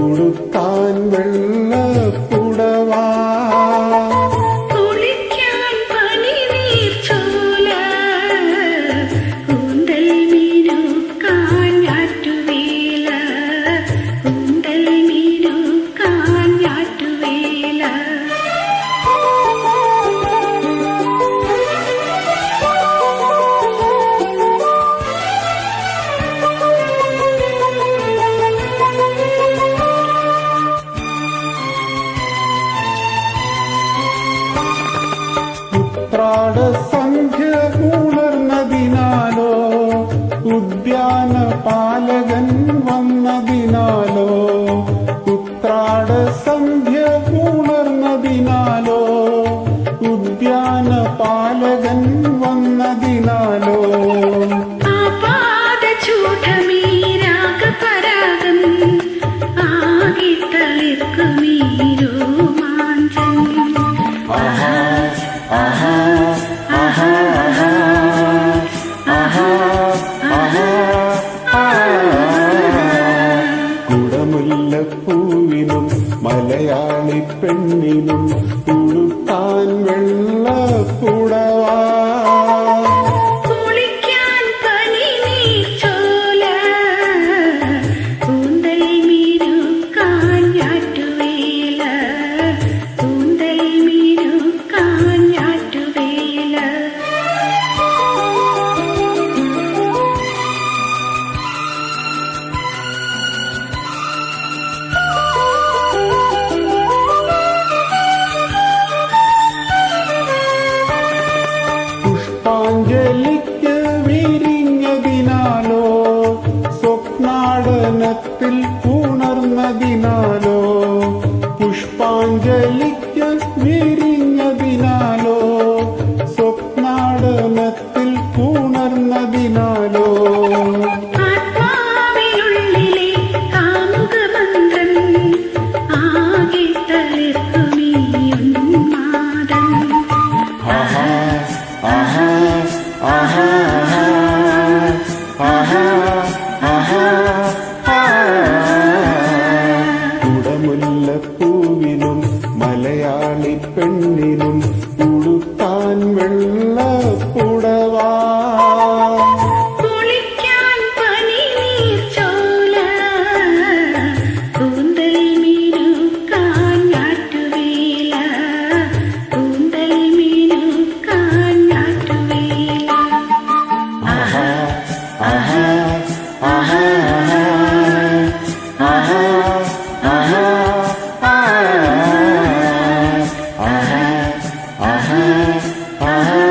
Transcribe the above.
ഉടുത്താൻ വെള്ളപ്പുട ഉണർന്നതിനാലോ ഉദ്യാന പാലകൻ വന്നതിനാലോ മലയാളി പെണ്ണിനും ഉടുത്താൻ വെള്ളപ്പൂ സ്നേഹത്തിൽ ഉണർന്നതിനാലോ പുഷ്പാഞ്ജലിക്ക് വിരിഞ്ഞതിനാലോ സ്വപ്നാടനത്തിൽ ഉണർന്നതിനാലോ Aha, aha, aha. பெண்ணிலும் aha, aha.